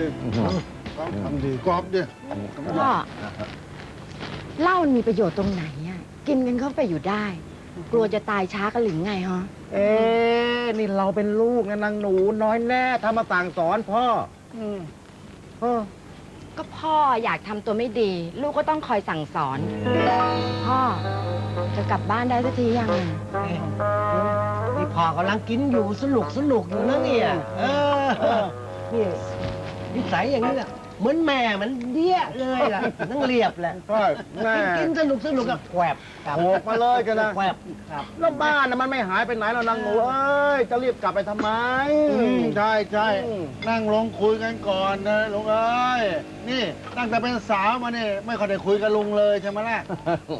ดิต้องทำดีกรอบดิพ่อเหล้ามันมีประโยชน์ตรงไหนอะกินกันเข้าไปอยู่ได้ กลัวจะตายช้ากันหรือไงฮะเอ๊ะนี่เราเป็นลูกนะนางหนูน้อยแน่ทำมาสั่งสอนพ่ออืมเออก็พ่ออยากทำตัวไม่ดี ลูกก็ต้องคอยสั่งสอน พ่อจะกลับบ้านได้สักทียังอะนี่พ่อกำลังกินอยู่สนุกสนุกอยู่นะเนี่ยเออนี่ นิสัยอย่างนี้แหละเหมือนแม่มันเดี้ยเลยล่ะนั่งเรียบแหละใช่แม่กินสนุกสนุกกับแกวบครับโขกมาเลยกันนะแกวบครับ แล้วบ้านน่ะมันไม่หายไปไหนแล้วนางหนูเอ้ยจะรีบกลับไปทำไม อืมใช่ใช่อืม นั่งลงคุยกันก่อนนะลุงเอ้ยนี่ตั้งแต่เป็นสาวมาเนี่ยไม่ค่อยได้คุยกับลุงเลยใช่ไหมล่ะ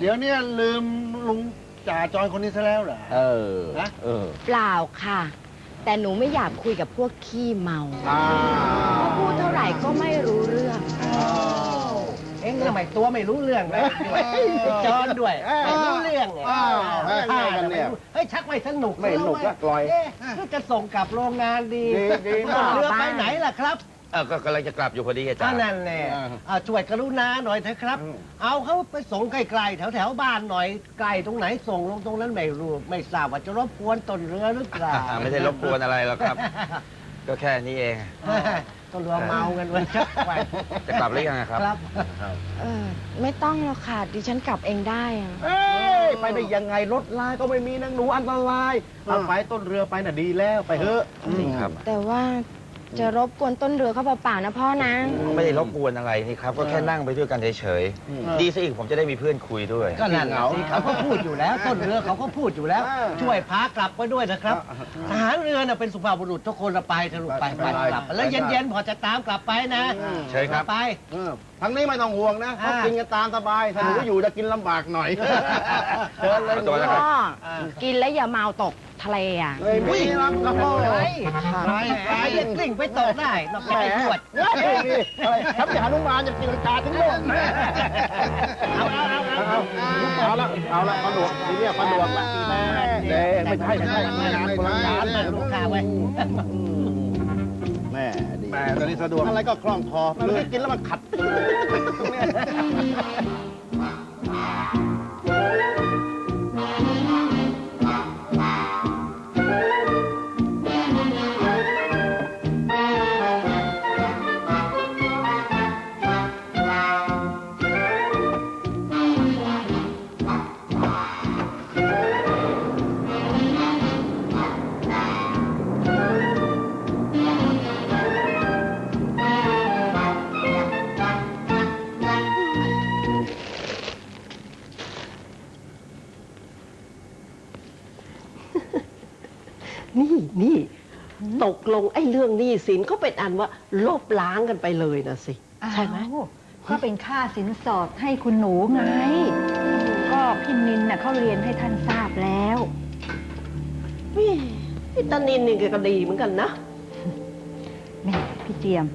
เดี๋ยวเนี้ลืมลุงจ่าจอยคนนี้ซะแล้วเหรอ เออนะเออ เปล่าค่ะ แต่หนูไม่อยากคุยกับพวกขี้เมาอ่าเพราะพูดเท่าไหร่ก็ไม่รู้เรื่อง เอ็งทำไมตัวไม่รู้เรื่องเลยด้วยไอ้จอนด้วยไม่รู้เรื่องไงอ้าวเออแม่กันเนี่ยเฮ้ยชักไม่สนุกไม่สนุกละกลอยเอ๊ะก็จะส่งกลับโรงงานดีดีดีส่งเรือบ้าไปไหนล่ะครับ เออก็กำลังจะกลับอยู่พอดีอาจาก็รย์ นั่นแหละอ่าอ่าช่วยกรุณาหน่อยเถอะครับ อืม เอาเขาไปส่งไกลๆแถวๆบ้านหน่อยไกลตรงไหนส่งลงตรงนั้นไม่รู้ไม่ทราบว่าจะรบกวนต้นเรือหรือเปล่าไม่ได้รบกวนอะไรหรอกครับ ก็แค่นี้เอง ต้นเรือเมากันเลยชักไปจะกลับหรือยังอะครับ ครับ เออ ไม่ต้องหรอกค่ะ ดิฉันกลับเองได้อะเอ้ยไปได้ยังไงรถลายก็ไม่มีนางหนูอันตรายเอาไปต้นเรือไปน่ะดีแล้วไปเถอะจริงครับ แต่ว่า จะรบกวนต้นเรือเขาเปล่าๆนะพ่อนะ ไม่ได้รบกวนอะไรนี่ครับ ก็แค่นั่งไปด้วยกันเฉยๆ ดีซะอีกผมจะได้มีเพื่อนคุยด้วย ก็นั่นแหละสิเขาก็พูดอยู่แล้ว ต้นเรือเขาก็พูดอยู่แล้วอ่าช่วยพากลับไปด้วยนะครับทหารเรือน่ะเป็นสุภาพบุรุษทุกคนละไปเถอะลูกไปไปกลับ แล้วเย็นๆพอจะตามกลับไปนะเชิญครับไปเออทางนี้ไม่ต้องห่วงนะเขาอ่ากินกันตามสบายถ้าหนูอ่าอยู่จะกินลำบากหน่อยเชิญเลยหนูตัวนะครับพ่อกินแล้วอย่าเมาตกทะเลอะเฮ้ยมีลำกระโปงไปไปไปอย่ากลิ้งไปตกได้เราแหไปมตรวจเฮ้ยนี่อะไรทัพยานุมานจะกินกาถึงโลกเอาเอาเอาเอาเอาเอาละเอาละผนวกทีเนี้ยผนวกละแม่เด้ไม่ใช่ไม่ใช่งานคนละงานเอาลูกค้าไว้แม่ดีแม่ตอนนี้สะดวกอะไรก็คล่องคอเลยกินแล้วมันขัด นี่นี่ตกลงไอ้เรื่องหนี้สินก็เป็นอันว่าลบล้างกันไปเลยนะสิ ใช่ไหมอ้าวก็เป็นค่าสินสอดให้คุณหนูไง ก็พี่นินน่ะเขาเรียนให้ท่านทราบแล้ว นี่พี่ตานินนี่แกก็ดีเหมือนกันนะแม่พี่เจียม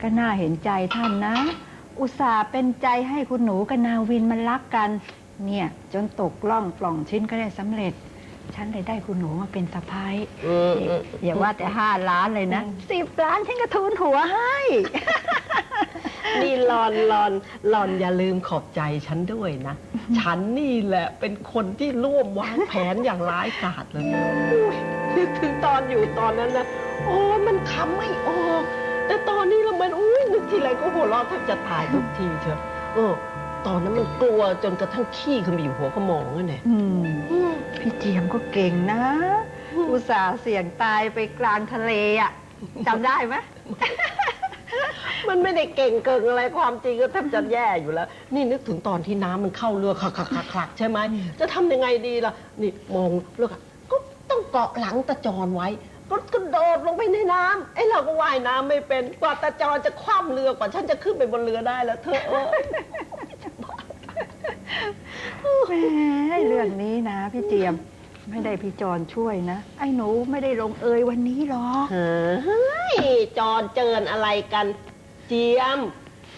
ก็น่าเห็นใจท่านนะ อุตส่าห์เป็นใจให้คุณหนูกับนาวินมันรักกัน เนี่ย จนตกล่องปล่องชิ้นก็ได้สำเร็จ ฉันเลยได้คุณหนูมาเป็นสะพ้ายอย่าว่าแต่ห้าล้านเลยนะสิบล้านฉันก็ทุนหัวให้นี่หลอนหลอนหลอนอย่าลืมขอบใจฉันด้วยนะ ฉันนี่แหละเป็นคนที่ร่วมวางแผนอย่างร้ายกาจเลยอุ๊ยนึกถึงตอนอยู่ตอนนั้นนะโอ้ยมันคำไม่ออก แต่ตอนนี้เรามันอุ้ยนึกทีไรก็หัวเราะแทบจะตายทุกทีเชียวเออ ตอนนั้นมันกลัวจนกระทั่งขี้ขึ้นไปอยู่หัวขโมงนั่นแหละอืม พี่เจียมก็เก่งนะ อุตส่าห์เสี่ยงตายไปกลางทะเลอะจำได้ไหม มันไม่ได้เก่งเกิงอะไรความจริงก็แทบจะแย่อยู่แล้ว นี่นึกถึงตอนที่น้ำมันเข้าเรือคลักคลักคลักคลักใช่ไหมจะทำยังไงดีล่ะ นี่มองเรือก็ต้องเกาะหลังตะจรไว้ ก็กระโดดลงไปในน้ำไอ้เราก็ว่ายน้ำไม่เป็นกว่าตะจรจะคว่ำเรือกว่าฉันจะขึ้นไปบนเรือได้แล้วเธอเออ แหมเรื่องนี้นะ พี่เจียมไม่ได้พี่จอนช่วยนะ ไอ้หนูไม่ได้ลงเอยวันนี้หรอกเฮ้ยจรเจินอะไรกัน เจียม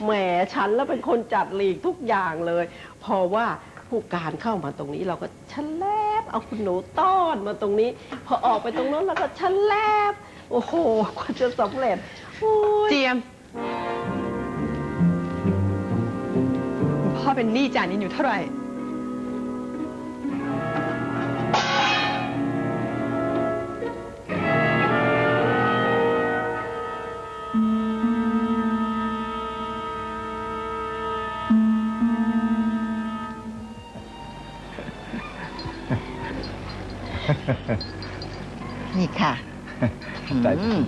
แหมฉันแล้วเป็นคนจัดหลีกทุกอย่างเลย เพราะว่าผู้การเข้ามาตรงนี้เราก็ชะแลบเอาคุณหนูต้อนมาตรงนี้ พอออกไปตรงนั้นเราก็ชะแลบ โอ้โหกว่าจะสำเร็จโอ้ย เจียม เป็นหนี้จานินอยู่เท่าไหร่ นี่ค่ะได้อืม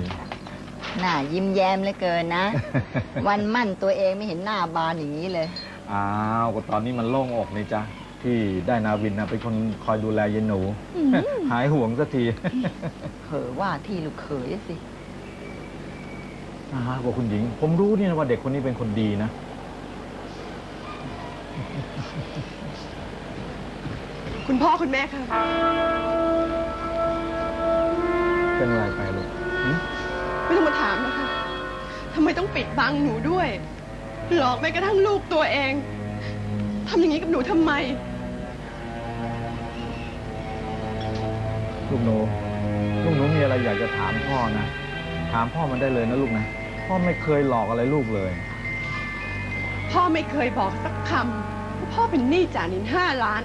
หน้ายิ้มแย้มเหลือเกินนะ วันมั่นตัวเองไม่เห็นหน้าบานอย่างนี้เลย อ้าวก็ตอนนี้มันโล่งอกนี่จ้ะที่ได้นาวินนะเป็นคนคอยดูแลยายหนู หายห่วงสักทีเผอว่าที่ลูกเขยสิอ่าบอกคุณหญิง ผมรู้นี่นะว่าเด็กคนนี้เป็นคนดีนะ คุณพ่อคุณแม่ค่ะ เป็นอะไรไปลูกหึไม่ต้องมาถามนะคะทำไมต้องปิดบังหนูด้วย หลอกแม้กระทั่งลูกตัวเองทำอย่างนี้กับหนูทำไม ลูกหนู ลูกหนูมีอะไรอยากจะถามพ่อนะ ถามพ่อมันได้เลยนะลูกนะ พ่อไม่เคยหลอกอะไรลูกเลย พ่อไม่เคยบอกสักคำว่าพ่อเป็นหนี้จานินห้าล้าน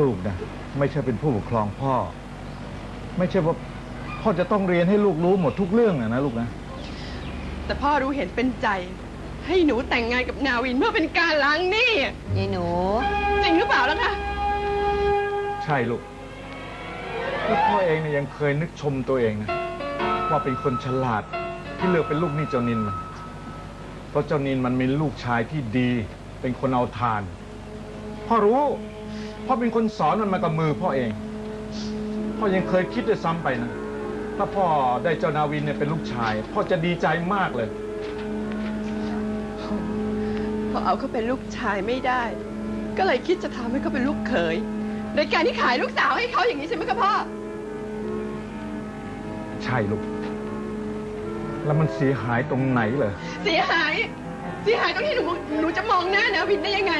ลูกนะไม่ใช่เป็นผู้ปกครองพ่อ ไม่ใช่ว่า พ่อจะต้องเรียนให้ลูกรู้หมดทุกเรื่องอะนะลูกนะ แต่พ่อรู้เห็นเป็นใจ ให้หนูแต่งงานกับนาวินเพื่อเป็นการล้างหนี้ยายหนู จริงหรือเปล่าล่ะคะใช่ลูกแล้วพ่อเองเนี่ยยังเคยนึกชมตัวเองนะว่าเป็นคนฉลาดที่เลือกเป็นลูกหนี่เจ้านินมัน เพราะเจ้านินมันมีลูกชายที่ดี เป็นคนเอาทาน พ่อรู้พ่อเป็นคนสอนมันมากับมือพ่อเองพ่อยังเคยคิดด้วยซ้ำไปนะ ถ้าพ่อได้เจ้านาวินเนี่ยเป็นลูกชาย พ่อจะดีใจมากเลย พอเอาเขาเป็นลูกชายไม่ได้ ก็เลยคิดจะทำให้เขาเป็นลูกเขยโดยการที่ขายลูกสาวให้เขาอย่างนี้ใช่ไหมคะพ่อ ใช่ลูก แล้วมันเสียหายตรงไหนเลยเสียหาย เสียหายตรงที่หนูหนูจะมองหน้านาวินได้ยังไง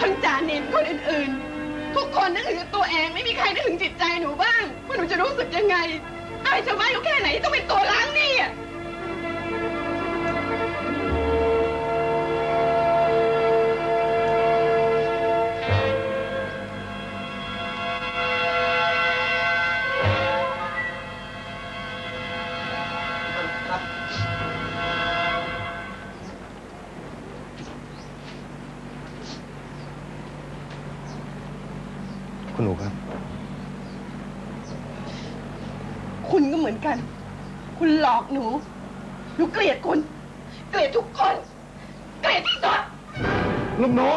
ทั้งจานินคนอื่นๆ ทุกคนนึกถึงแต่ตัวเองไม่มีใครนึกถึงจิตใจหนูบ้างว่าหนูจะรู้สึกยังไง อยชาวบ้านเขาแค่ไหนต้องเป็นตัวล้างหนี่อะคุณหนูครับ คุณก็เหมือนกัน คุณหลอกหนู หนูเกลียดคุณ เกลียดทุกคน เกลียดที่สุดลูกหนู